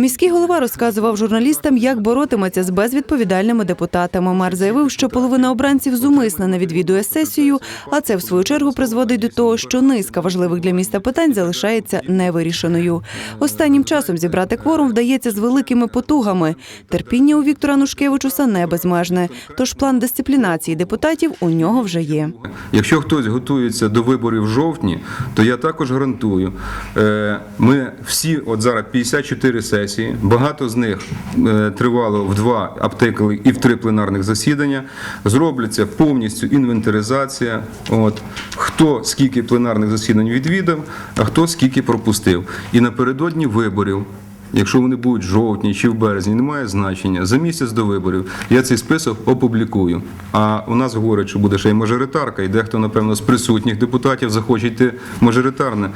Міський голова розказував журналістам, як боротиметься з безвідповідальними депутатами. Мер заявив, що половина обранців зумисно не відвідує сесію, а це в свою чергу призводить до того, що низка важливих для міста питань залишається невирішеною. Останнім часом зібрати кворум вдається з великими потугами. Терпіння у Віктора Нушкевичуса не безмежне. Тож план дисциплінації депутатів у нього вже є. Якщо хтось готується до виборів в жовтні, то я також гарантую. е, Ми всі, от зараз 54 сесії, багато з них е, тривало в два аптеки і в три пленарних засідання. Зробляться повністю інвентаризація. От хто скільки пленарних засідань відвідав, а хто скільки пропустив. І напередодні виборів. Якщо вони будуть в жовтні чи в березні, немає значення. За місяць до виборів я цей список опублікую. А у нас говорять, що буде ще й мажоритарка, і дехто, напевно, з присутніх депутатів захоче йти мажоритарне.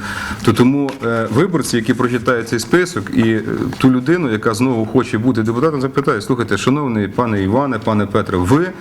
То тому е, виборці, які прочитають цей список, і е, ту людину, яка знову хоче бути депутатом, запитає: слухайте, шановний пане Іване, пане Петре, ви.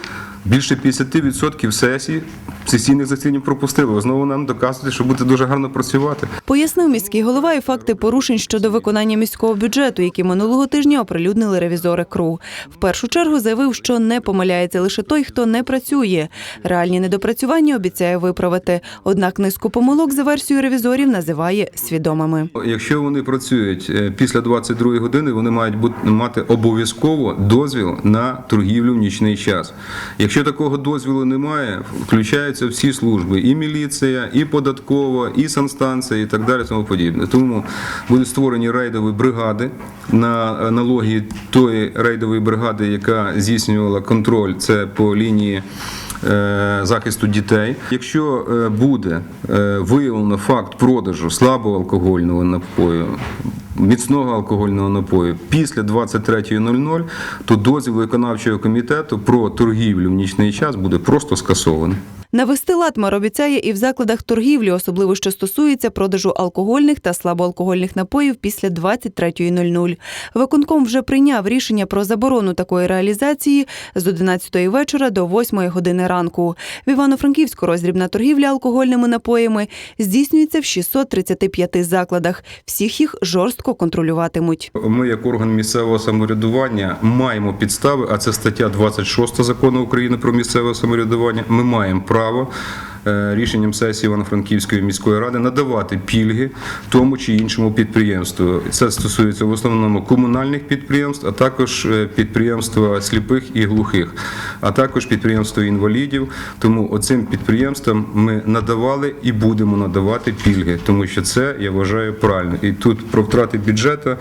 Більше 50% сесій сесійних засідань пропустили. Знову нам доказуєте, що будете дуже гарно працювати. Пояснив міський голова і факти порушень щодо виконання міського бюджету, які минулого тижня оприлюднили ревізори КРУ. В першу чергу заявив, що не помиляється лише той, хто не працює. Реальні недопрацювання обіцяє виправити. Однак низку помилок за версією ревізорів називає свідомими. Якщо вони працюють е, після 22 години, вони мають бути мати обов'язково дозвіл на торгівлю в нічний час. Якщо такого дозвілу немає, включаються всі служби: і міліція, і податкова, і санстанція, і так далі, тому подібне. Тому будуть створені рейдові бригади на аналогії тої рейдової бригади, яка здійснювала контроль. Це по лінії е, захисту дітей. Якщо е, буде е, виявлено факт продажу слабого алкогольного напою, міцного алкогольного напою після 23.00, то дозвіл виконавчого комітету про торгівлю в нічний час буде просто скасований. Навести лад мер обіцяє і в закладах торгівлі, особливо що стосується продажу алкогольних та слабоалкогольних напоїв після 23.00. Виконком вже прийняв рішення про заборону такої реалізації з 11 вечора до 8 години ранку. В Івано-Франківську роздрібна торгівля алкогольними напоями здійснюється в 635 закладах. Всіх їх жорстко контролюватимуть. Ми, як орган місцевого самоврядування, маємо підстави, а це стаття 26 закону України про місцеве самоврядування. Ми маємо право. acaba Рішенням сесії Івано-Франківської міської ради надавати пільги тому чи іншому підприємству. Це стосується в основному комунальних підприємств, а також е, підприємства сліпих і глухих, а також підприємства інвалідів. Тому оцим підприємствам ми надавали і будемо надавати пільги, тому що це я вважаю правильно. І тут про втрати бюджету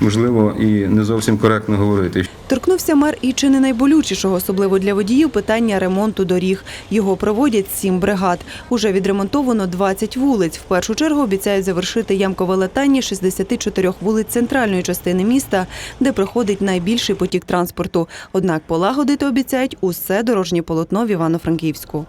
можливо і не зовсім коректно говорити. Торкнувся мер і чи не найболючішого, особливо для водіїв, питання ремонту доріг. Його проводять сім бригад. Уже відремонтовано 20 вулиць. В першу чергу обіцяють завершити ямкове латання 64 вулиць центральної частини міста, де проходить найбільший потік транспорту. Однак полагодити обіцяють усе дорожнє полотно в Івано-Франківську.